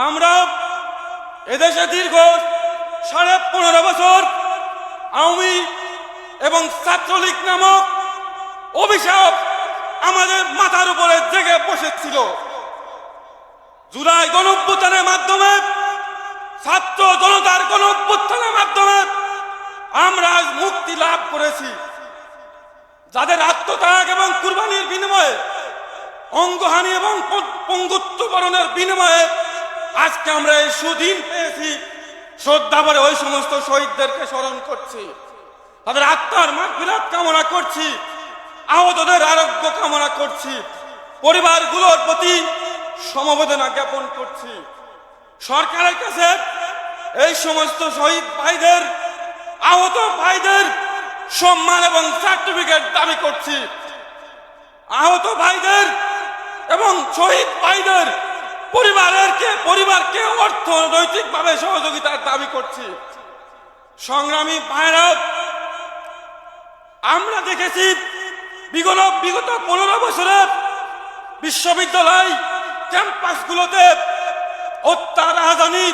আমরা এদেশে দীর্ঘ সাড়ে পনেরো বছর আওয়ামী এবং ছাত্রলীগ নামক অভিশাপ আমাদের মাথার উপরে জেগে বসেছিল। জুলাই গণঅভ্যুত্থানের মাধ্যমে, ছাত্র জনতার গণঅভ্যুত্থানের মাধ্যমে আমরা আজ মুক্তি লাভ করেছি। যাদের আত্মত্যাগ এবং কুরবানির বিনিময়ে, অঙ্গহানি এবং প- পঙ্গুত্ব বরণের বিনিময়ে আজকে আমরা এই সুদিন পেয়েছি। শ্রদ্ধা ভরে ওই সমস্ত শহীদদেরকে স্মরণ করছি। তাদের আত্মার মাগফিরাত কামনা করছি। আহতদের আরোগ্য কামনা করছি। পরিবারগুলোর প্রতি সমবেদনা জ্ঞাপন করছি। সরকারের কাছে এই সমস্ত শহীদ ভাইদের, আহত ভাইদের সম্মান এবং সার্টিফিকেট দাবি করছি। আহত ভাইদের এবং শহীদ ভাইদের পরিবারের কে পরিবারকে অর্থনৈতিকভাবে সহযোগিতার দাবি করছি। সংগ্রামী ভাইরা, আমরা দেখেছি বিগত বিগত পনেরো বছরে বিশ্ববিদ্যালয় ক্যাম্পাসগুলোতে হত্যা রাজধানী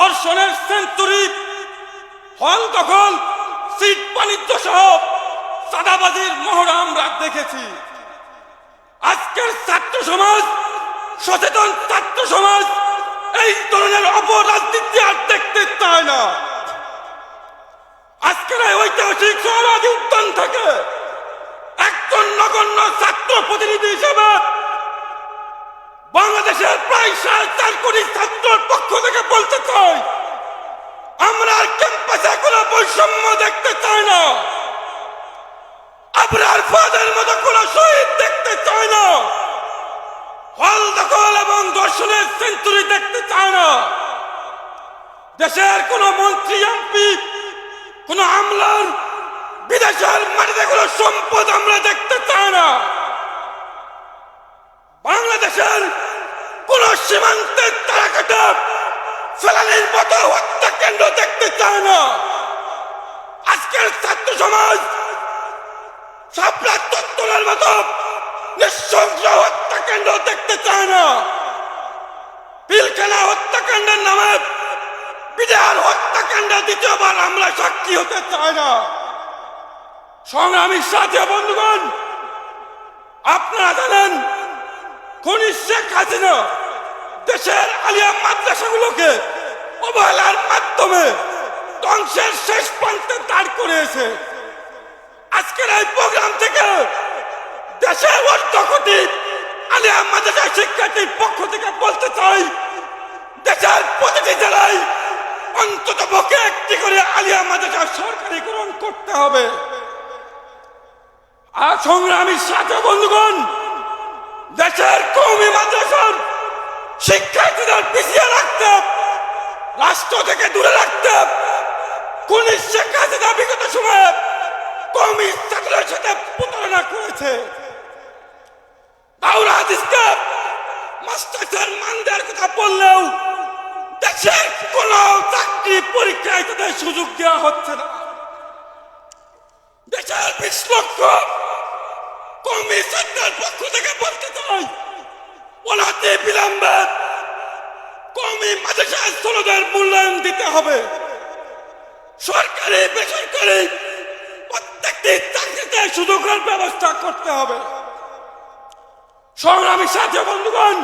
দর্শনের সেঞ্চুরি, হল দখল, সিট বাণিজ্য সহ সাদাবাজির মহড়া আমরা দেখেছি। আজকের ছাত্র সমাজ সচেতন ছাত্র সমাজ, এই ধরনের অপরাজনীতি আর দেখতে চায় না। আজকের ঐতিহাসিক সহরাজি উদ্যান থেকে একজন নগণ্য ছাত্র প্রতিনিধি হিসেবে বাংলাদেশের প্রায় সাড়ে চার কোটি ছাত্রর পক্ষ থেকে বলতে চাই, আমরা ক্যাম্পাসে কোনো বৈষম্য দেখতে চাই না। দখল এবং দর্শনের সেঞ্চুরি দেখতে চায় না। দেশের কোন মন্ত্রী, এমপি, কোন আমলার, বিদেশের মাটিতে কোনো সম্পদ আমরা দেখতে চাই না। বাংলাদেশের কোন সীমান্তের তারা কাটা ফেলানির মতো হত্যা কেন্দ্র দেখতে চায় না। আজকের ছাত্র সমাজ সাপড়ার তত্ত্বের মতো নিঃশংস হত্যাকাণ্ড দেখতে চায় না। পিলখানা হত্যাকাণ্ডের নামে বিজয়ার হত্যাকাণ্ডে দ্বিতীয়বার আমরা সাক্ষী হতে চাই না। সংগ্রামী সাথী বন্ধুগণ, আপনারা জানেন, খনি শেখ হাসিনা দেশের আলিয়া মাদ্রাসাগুলোকে অবহেলার মাধ্যমে ধ্বংসের শেষ প্রান্তে দাঁড় করেছে আজকের এই প্রোগ্রাম থেকে দেশের অর্থ কোটি আলিয়া মাদ্রাসা শিক্ষার্থীর পক্ষ থেকে বলতে চাই, দেশের প্রতিটি জেলায় অন্তত পক্ষে একটি করে আলিয়া মাদ্রাসা সরকারিকরণ করতে হবে। আর সংগ্রামী সাথে বন্ধুগণ, দেশের কৌমি মাদ্রাসার শিক্ষার্থীদের পিছিয়ে রাখতে, রাষ্ট্র থেকে দূরে রাখতে কোন হাসিনা বিগত সময়ে কৌমি ছাত্রের সাথে প্রতারণা করেছে। দেশের কোন চাকরি পরীক্ষায় তাদের সুযোগ দেওয়া হচ্ছে না। দেশের বিশ লক্ষ ছাত্রের পক্ষ থেকে বলতে চাই বিলম্বে কর্মী মাদ্রাসা স্থলদের মূল্যায়ন দিতে হবে। সরকারি, বেসরকারি প্রত্যেকটি চাকরিতে সুযোগের ব্যবস্থা করতে হবে। সংগ্রামী সাথী বন্ধুগণ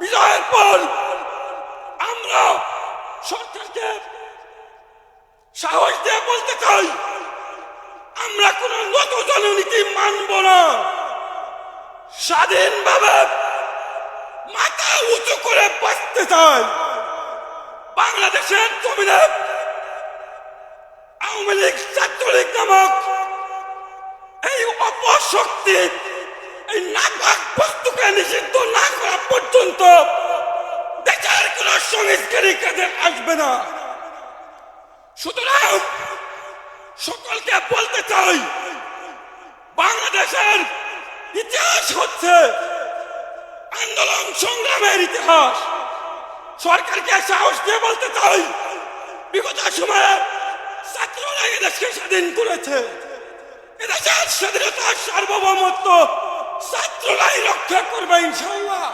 বিজয়ের পর আমরা সরকারকে সাহস দিয়ে বলতে চাই, আমরা কোন নত জননীতি মানব না। স্বাধীনভাবে মাথা উঁচু করে বাঁচতে চাই। বাংলাদেশের জমিনে আওয়ামী লীগ, ছাত্রলীগ নামক এই অপশক্তি এই নাপাক বস্তুকে নিষিদ্ধ না করা পর্যন্ত দেশের কোন সংস্কারী আসবে না। সুতরাং সকলকে বলতে চাই, বাংলাদেশের ইতিহাস হচ্ছে আন্দোলন সংগ্রামের ইতিহাস। সরকারকে সাহস দিয়ে বলতে চাই, বিগত সময়ে ছাত্ররা এদেশকে স্বাধীন করেছে। এদেশের স্বাধীনতার সার্বভৌমত্ব ছাত্ররাই রক্ষা করবে ইনশাল্লাহ